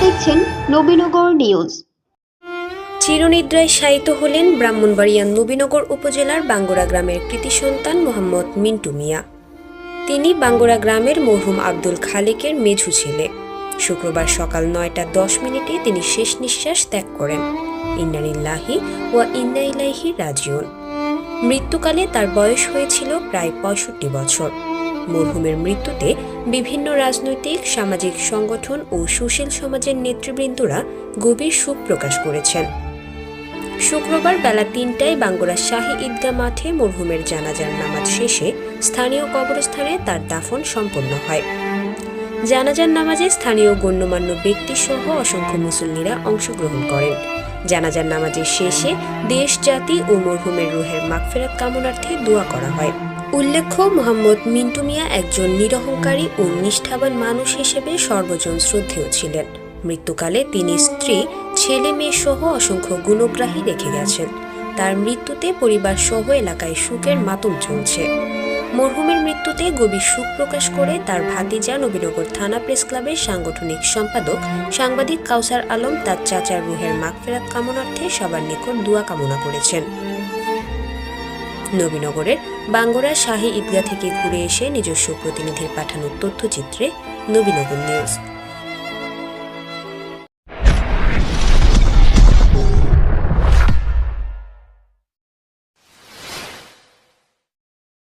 দেখছেন নবীনগর নিউজ। চিরনিদ্রায় শায়িত হলেন ব্রাহ্মণবাড়িয়া নবীনগর উপজেলার বাঙ্গুরা গ্রামের কৃতি সন্তান মোহাম্মদ মিন্টু মিয়া। তিনি বাঙ্গুরা গ্রামের মরহুম আব্দুল খালেকের মেঝু ছেলে। শুক্রবার সকাল নয়টা দশ মিনিটে তিনি শেষ নিঃশ্বাস ত্যাগ করেন। ইন্নানিল্লাহি ও ইন্না ইলাইহি রাজিউন। মৃত্যুকালে তার বয়স হয়েছিল প্রায় পঁয়ষট্টি বছর। মরহুমের মৃত্যুতে বিভিন্ন রাজনৈতিক, সামাজিক সংগঠন ও সুশীল সমাজের নেতৃবৃন্দরা গভীর শোক প্রকাশ করেছেন। শুক্রবার বেলা তিনটায় বাঙ্গুরা শাহী ঈদগাহ মাঠে মরহুমের জানাজার নামাজ শেষে স্থানীয় কবরস্থানে তার দাফন সম্পন্ন হয়। জানাজার নামাজে স্থানীয় গণ্যমান্য ব্যক্তি সহ অসংখ্য মুসল্লিরা অংশগ্রহণ করেন। জানাজার নামাজের শেষে দেশ জাতি ও মরহুমের রুহের মাগফেরাত কামনার্থে দোয়া করা হয়। উল্লেখ্য, মোহাম্মদ মিন্টু মিয়া একজন নিরহংকারী ও নিষ্ঠাবান মানুষ হিসেবে সর্বজন শ্রদ্ধেয় ছিলেন। মৃত্যুকালে তিনি স্ত্রী, ছেলে মেয়ে সহ অসংখ্য গুণগ্রাহী রেখে গেছেন। তার মৃত্যুতে পরিবার সহ এলাকায় শোকের মাতম চলছে। মরহুমের মৃত্যুতে গভীর শোক প্রকাশ করে তার ভাতিজা নবীনগর থানা প্রেস ক্লাবের সাংগঠনিক সম্পাদক সাংবাদিক কাউসার আলম তার চাচার রুহের মাগফেরাত কামনার্থে সবার নিকট দোয়া কামনা করেছেন। নবীনগরের বাঙ্গরা শাহী ঈদগাহ থেকে ঘুরে এসে নিজস্ব প্রতিনিধির পাঠানো তথ্যচিত্রে নবীনগর নিউজ।